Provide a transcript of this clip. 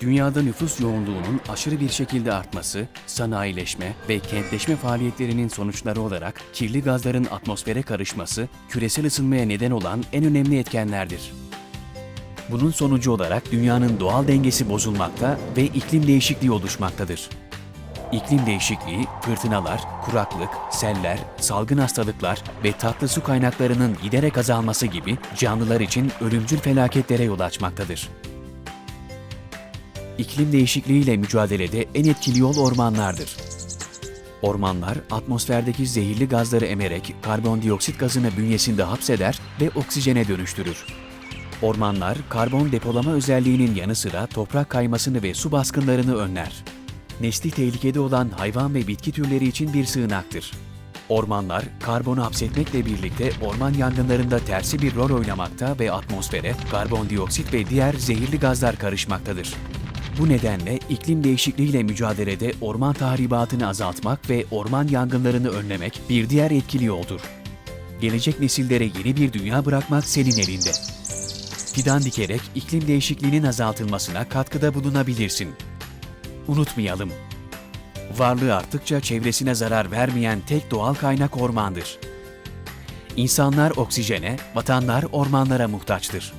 Dünyada nüfus yoğunluğunun aşırı bir şekilde artması, sanayileşme ve kentleşme faaliyetlerinin sonuçları olarak kirli gazların atmosfere karışması, küresel ısınmaya neden olan en önemli etkenlerdir. Bunun sonucu olarak dünyanın doğal dengesi bozulmakta ve iklim değişikliği oluşmaktadır. İklim değişikliği, fırtınalar, kuraklık, seller, salgın hastalıklar ve tatlı su kaynaklarının giderek azalması gibi canlılar için ölümcül felaketlere yol açmaktadır. İklim değişikliğiyle mücadelede en etkili yol ormanlardır. Ormanlar, atmosferdeki zehirli gazları emerek karbondioksit gazını bünyesinde hapseder ve oksijene dönüştürür. Ormanlar, karbon depolama özelliğinin yanı sıra toprak kaymasını ve su baskınlarını önler. Nesli tehlikede olan hayvan ve bitki türleri için bir sığınaktır. Ormanlar, karbonu hapsetmekle birlikte orman yangınlarında tersi bir rol oynamakta ve atmosfere karbondioksit ve diğer zehirli gazlar karışmaktadır. Bu nedenle iklim değişikliğiyle mücadelede orman tahribatını azaltmak ve orman yangınlarını önlemek bir diğer etkili yoldur. Gelecek nesillere yeni bir dünya bırakmak senin elinde. Fidan dikerek iklim değişikliğinin azaltılmasına katkıda bulunabilirsin. Unutmayalım. Varlığı arttıkça çevresine zarar vermeyen tek doğal kaynak ormandır. İnsanlar oksijene, vatanlar ormanlara muhtaçtır.